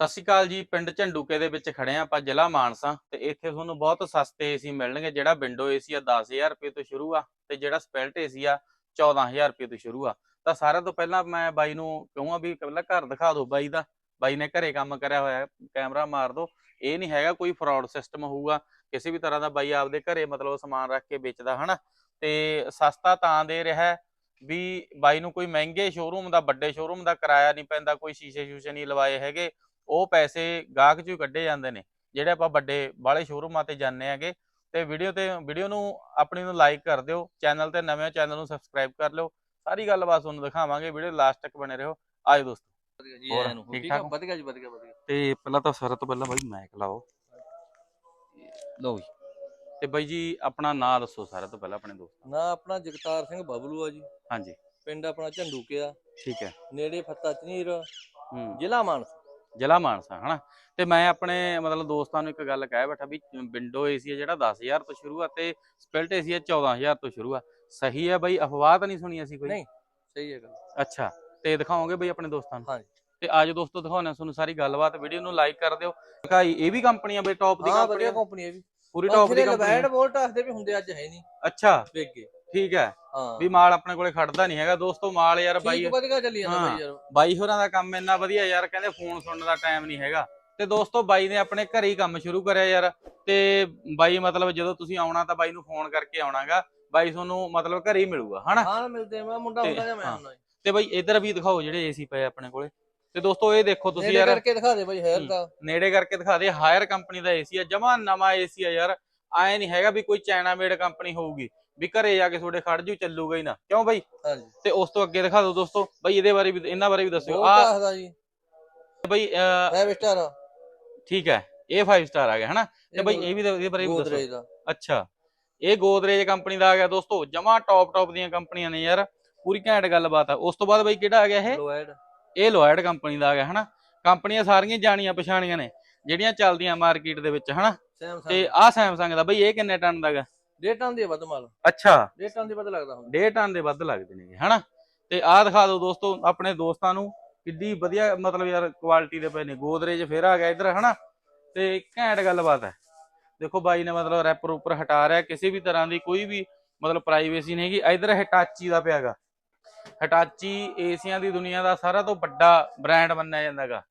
ਸਤਿ ਸ਼੍ਰੀ ਅਕਾਲ ਜੀ, ਪਿੰਡ ਝੰਡੂਕੇ ਦੇ ਵਿੱਚ ਖੜੇ ਆ ਆਪਾਂ ਜ਼ਿਲ੍ਹਾ ਮਾਨਸਾ ਤੇ ਇੱਥੇ ਤੁਹਾਨੂੰ ਬਹੁਤ ਸਸਤੇ ਏਸੀ ਮਿਲਣਗੇ, ਜਿਹੜਾ ਵਿੰਡੋ ਏਸੀ ਆ 10000 ਰੁਪਏ ਤੋਂ ਸ਼ੁਰੂ ਆ ਤੇ ਜਿਹੜਾ ਸਪੈਲਟ ਏਸੀ ਆ 14000 ਰੁਪਏ ਤੋਂ ਸ਼ੁਰੂ ਆ। ਤਾਂ ਸਾਰਿਆਂ ਤੋਂ ਪਹਿਲਾਂ ਮੈਂ ਬਾਈ ਨੂੰ ਕਹੂੰਗਾ ਵੀ ਪਹਿਲਾਂ ਘਰ ਦਿਖਾ ਦਿਓ ਬਾਈ ਦਾ। ਬਾਈ ਨੇ ਘਰੇ ਕੰਮ ਕਰਿਆ ਹੋਇਆ, ਕੈਮਰਾ ਮਾਰ ਦਿਓ। ਇਹ ਨਹੀਂ ਹੈਗਾ ਕੋਈ ਫਰਾਡ ਸਿਸਟਮ ਹੋਊਗਾ, ਕਿਸੇ ਵੀ ਤਰ੍ਹਾਂ ਦਾ ਬਾਈ ਆਪਦੇ ਘਰੇ ਮਤਲਬ ਸਮਾਨ ਰੱਖ ਕੇ ਵੇਚਦਾ, ਹਨਾ? ਤੇ ਸਸਤਾ ਤਾਂ ਦੇ ਰਿਹਾ ਵੀ ਬਾਈ ਨੂੰ ਕੋਈ ਮਹਿੰਗੇ ਸ਼ੋਰੂਮ ਦਾ, ਵੱਡੇ ਸ਼ੋਰੂਮ ਦਾ ਕਿਰਾਇਆ ਨਹੀਂ ਪੈਂਦਾ, ਕੋਈ ਸ਼ੀਸ਼ੇ ਸ਼ੂਸ਼ੇ ਨਹੀਂ ਲਵਾਏ ਹੈਗੇ। ਉਹ ਪੈਸੇ ਗਾਹਕ ਚੋਂ ਕੱਢੇ ਜਾਂਦੇ ਨੇ ਜਿਹੜੇ ਆਪਾਂ ਵੱਡੇ ਬਾਹਲੇ ਸ਼ੋਰੂਮਾਂ ਤੇ ਜਾਂਦੇ ਹੈਗੇ ਤੇ ਵੀਡੀਓ ਤੇ ਵੀਡੀਓ ਨੂੰ ਆਪਣੀ ਨੂੰ ਲਾਈਕ ਕਰ ਦਿਓ ਚੈਨਲ ਤੇ ਨਵੇਂ ਚੈਨਲ ਨੂੰ ਸਬਸਕ੍ਰਾਈਬ ਕਰ ਲਿਓ ਸਾਰੀ ਗੱਲਬਾਤ ਤੁਹਾਨੂੰ ਦਿਖਾਵਾਂਗੇ ਵੀਡੀਓ ਲਾਸਟ ਤੱਕ ਬਣੇ ਰਹੋ ਆਜੋ ਦੋਸਤੋ। ਵਧੀਆ ਜੀ ਹੋਰ, ਐਨ ਨੂੰ ਠੀਕ ਠੀਕ ਆ? ਠਾਕ? ਵਧੀਆ ਜੀ ਵਧੀਆ ਵਧੀਆ। ਤੇ ਪਹਿਲਾਂ ਤਾਂ ਸਾਰਾ ਤੋਂ ਪਹਿਲਾਂ ਬਾਈ ਮੈਕ ਲਾਓ। ਲਓ ਜੀ। ਤੇ ਬਾਈ ਜੀ ਆਪਣਾ ਨਾਂ ਦੱਸੋ ਸਾਰਿਆਂ ਤੋਂ ਪਹਿਲਾਂ ਆਪਣੇ ਦੋਸਤ ਨਾ ਆਪਣਾ ਜਗਤਾਰ ਸਿੰਘ ਬਬਲੂ ਆ ਜੀ। ਹਾਂਜੀ। ਪਿੰਡ ਆਪਣਾ ਝੰਡੂਕੇ ਆ ਠੀਕ ਹੈ। ਨੇੜੇ ਫੱਤਾ ਝਨੀਰ ਹੂੰ। ਜ਼ਿਲ੍ਹਾ ਮਾਨਸਾ। ਜ਼ਿਲ੍ਹਾ ਮਾਨਸਾ ਹਨਾ? ਤੇ ਮੈਂ ਆਪਣੇ ਮਤਲਬ ਦੋਸਤਾਂ ਨੂੰ ਇੱਕ ਗੱਲ ਕਹਿ ਬੈਠਾ ਵੀ ਵਿੰਡੋ ਏਸੀ ਹੈ ਜਿਹੜਾ 10000 ਤੋਂ ਸ਼ੁਰੂ ਆ ਤੇ ਸਪਿਲਟ ਏਸੀ ਹੈ 14000 ਤੋਂ ਸ਼ੁਰੂ ਆ। ਸਹੀ ਹੈ ਬਾਈ? ਅਫਵਾਹ ਤਾਂ ਨਹੀਂ ਸੁਣੀ ਅਸੀਂ ਕੋਈ? ਨਹੀਂ। ਸਹੀ ਹੈ ਗੱਲ। ਅੱਛਾ ਤੇ ਦਿਖਾਓਗੇ ਬਈ ਆਪਣੇ ਦੋਸਤਾਂ ਨੂੰ? ਹਾਂਜੀ। ਤੇ ਆਜੋ ਦੋਸਤੋ ਦਿਖਾਉਣਾ ਤੁਹਾਨੂੰ ਸਾਰੀ ਗੱਲਬਾਤ ਵੀਡੀਓ ਨੂੰ ਲਾਈਕ ਕਰ ਦਿਓ। ਦਿਖਾਈ ਇਹ ਵੀ ਕੰਪਨੀ ਆ ਬਈ ਟੌਪ ਦੀ ਕੰਪਨੀ ਆ ਕੰਪਨੀ ਹੈ ਵੀ। ਪੂਰੀ ਟੌਪ ਦੀ ਕੰਪਨੀ ਲਵੈਡ ਆ। ਵੋਲਟਾਸ ਦੇ ਵੀ ਹੁੰਦੇ ਅੱਜ ਹੈ ਨਹੀਂ। ਅੱਛਾ। ਵੇਗੇ ਠੀਕ ਹੈ। ਹਾਂ। ਵੀ ਮਾਲ ਆਪਣੇ ਕੋਲੇ ਖੜਦਾ ਨਹੀਂ ਹੈਗਾ। ਦੋਸਤੋ ਮਾਲ ਯਾਰ ਬਾਈ ਠੀਕ ਵਧੀਆ ਚੱਲੀ ਜਾਂਦਾ। ਬਾਈ ਯਾਰ। ਬਾਈ ਹੋਰਾਂ ਦਾ ਕੰਮ ਇੰਨਾ ਵਧੀਆ ਯਾਰ ਕਹਿੰਦੇ ਫੋਨ ਸੁਣਨ ਦਾ ਟਾਈਮ ਨਹੀਂ ਹੈਗਾ। ਤੇ ਦੋਸਤੋ ਬਾਈ ਨੇ ਆਪਣੇ ਘਰੇ ਹੀ ਕੰਮ ਸ਼ੁਰੂ ਕਰਿਆ ਯਾਰ। ਤੇ ਬਾਈ ਮਤਲਬ ਜਦੋਂ ਤੁਸੀਂ ਆਉਣਾ ਤਾਂ ਬਾਈ ਨੂੰ ਫੋਨ ਕਰਕੇ ਆਉਣਾਗਾ। ਬਾਈ ਤੁਹਾਨੂੰ ਮਤਲਬ ਘਰੇ ਹੀ ਮਿਲੂਗਾ ਹਨਾ? ਹਾਂ ਮਿਲਦੇ ਮੈਂ ਮੁੰਡਾ ਹੁੰਦਾ ਜਾਂ ਮੈਂ ਹਾਂ। ਹੁੰਦਾ ਤੇ ਬਾਈ ਇੱਧਰ ਵੀ ਦਿਖਾਓ ਜਿਹੜੇ ਏਸੀ ਪਏ ਆਪਣੇ ਕੋਲੇ। ਤੇ ਦੋਸਤੋ ਇਹ ਦੇਖੋ ਤੁਸੀਂ ਨੇੜੇ ਯਾਰ। ਕਰਕੇ ਦਿਖਾ ਦੇ ਬਾਈ ਹੈਰ। ਦਾ। ਨੇੜੇ ਕਰਕੇ ਦਿਖਾ ਦੇ। ਹਾਇਰ ਕੰਪਨੀ ਦਾ ਏਸੀ ਆ। ਜਮਾ ਨਵਾਂ ਏਸੀ ਆ ਯਾਰ। ਐ ਨਹੀਂ ਹੈਗਾ ਵੀ ਕੋਈ ਚਾਈਨਾ ਮੇਡ ਕੰਪਨੀ ਹੋਊਗੀ। ਵੀ ਘਰੇ ਜਾ ਕੇ ਤੁਹਾਡੇ ਖੜ ਜੂ ਚੱਲੂਗਾ ਹੀ ਨਾ। ਕਿਉਂ ਬਾਈ? ਹਾਂਜੀ। ਤੇ ਉਸ ਤੋਂ ਅੱਗੇ ਦਿਖਾ ਦਿਓ ਦੋਸਤੋ। ਬਾਈ ਇਹਦੇ ਬਾਰੇ ਵੀ ਇਹਨਾਂ ਬਾਰੇ ਵੀ ਦੱਸਿਓ। ਆ ਵੋਲਟਾਸ ਦਾ ਜੀ? ਬਾਈ ਅਹ, ਫਾਈਵ ਸਟਾਰ ਠੀਕ ਹੈ ਇਹ 5 ਸਟਾਰ ਆ ਗਿਆ ਹਨਾ? ਤੇ ਬਾਈ ਇਹ ਵੀ ਤਾਂ ਇਹਦੇ ਬਾਰੇ ਵੀ ਦੱਸੋ। ਗੋਦਰੇਜ ਦਾ। ਅੱਛਾ। ਇਹ ਗੋਦਰੇਜ ਕੰਪਨੀ ਦਾ ਆ ਗਿਆ ਦੋਸਤੋ। ਜਮਾ ਟੌਪ ਟੌਪ ਦੀਆਂ ਕੰਪਨੀਆਂ ਨੇ ਯਾਰ। ਪੂਰੀ ਘੈਂਟ ਗੱਲਬਾਤ ਆ। ਉਸ ਤੋਂ ਬਾਅਦ ਬਾਈ ਕਿਹੜਾ ਆ ਗਿਆ ਇਹ? ਲੋਇਡ ਇਹ ਲੋਇਡ ਕੰਪਨੀ ਦਾ ਆ ਗਿਆ ਹਨਾ? ਕੰਪਨੀਆਂ ਸਾਰੀਆਂ ਜਾਣੀਆਂ ਪਛਾਣੀਆਂ ਨੇ ਜਿਹੜੀਆਂ ਚੱਲਦੀਆਂ ਮਾਰਕੀਟ ਦੇ ਵਿੱਚ ਹਨਾ? ਸੈਮਸੰਗ ਤੇ ਆਹ ਸੈਮਸੰਗ ਦਾ। ਬਈ ਇਹ ਕਿੰਨੇ ਟਨ ਦਾ ਹੈਗਾ? ਡੇਟ ਆਂਦੀ ਵੱਧ ਮਾਲ। ਅੱਛਾ। ਡੇਟ ਆਂਦੀ ਵੱਧ ਲੱਗਦਾ ਹੁੰਦਾ। ਡੇਢ ਟਨ ਦੇ ਵੱਧ ਲੱਗਦੇ ਨੇ ਹਨਾ? ਤੇ ਆਹ ਦਿਖਾ ਦਿਓ ਦੋਸਤੋ ਆਪਣੇ ਦੋਸਤਾਂ ਨੂੰ ਕਿੱਡੀ ਵਧੀਆ ਮਤਲਬ ਯਾਰ ਕੁਆਲਿਟੀ ਦੇ ਪਏ ਨੇ ਗੋਦਰੇਜ ਫੇਰ ਆ ਗਿਆ ਇੱਧਰ ਹਨਾ? ਤੇ ਘੈਂਟ ਗੱਲਬਾਤ ਹੈ। ਦੇਖੋ ਬਾਈ ਨੇ ਮਤਲਬ ਰੈਪਰ ਉੱਪਰ ਹਟਾ ਰਿਹਾ ਕਿਸੇ ਵੀ ਤਰ੍ਹਾਂ ਦੀ ਕੋਈ ਵੀ ਮਤਲਬ ਪ੍ਰਾਈਵੇਸੀ ਨਹੀਂ ਹੈਗੀ। ਇੱਧਰ ਹਿਟਾਚੀ ਦਾ ਪਿਆਗਾ ਹਿਟਾਚੀ ਏਸੀਆਂ ਦੀ ਦੁਨੀਆ ਦਾ ਸਾਰਾ ਤੋਂ ਵੱਡਾ ਬ੍ਰਾਂਡ ਮੰਨਿਆ ਜਾਂਦਾਗਾ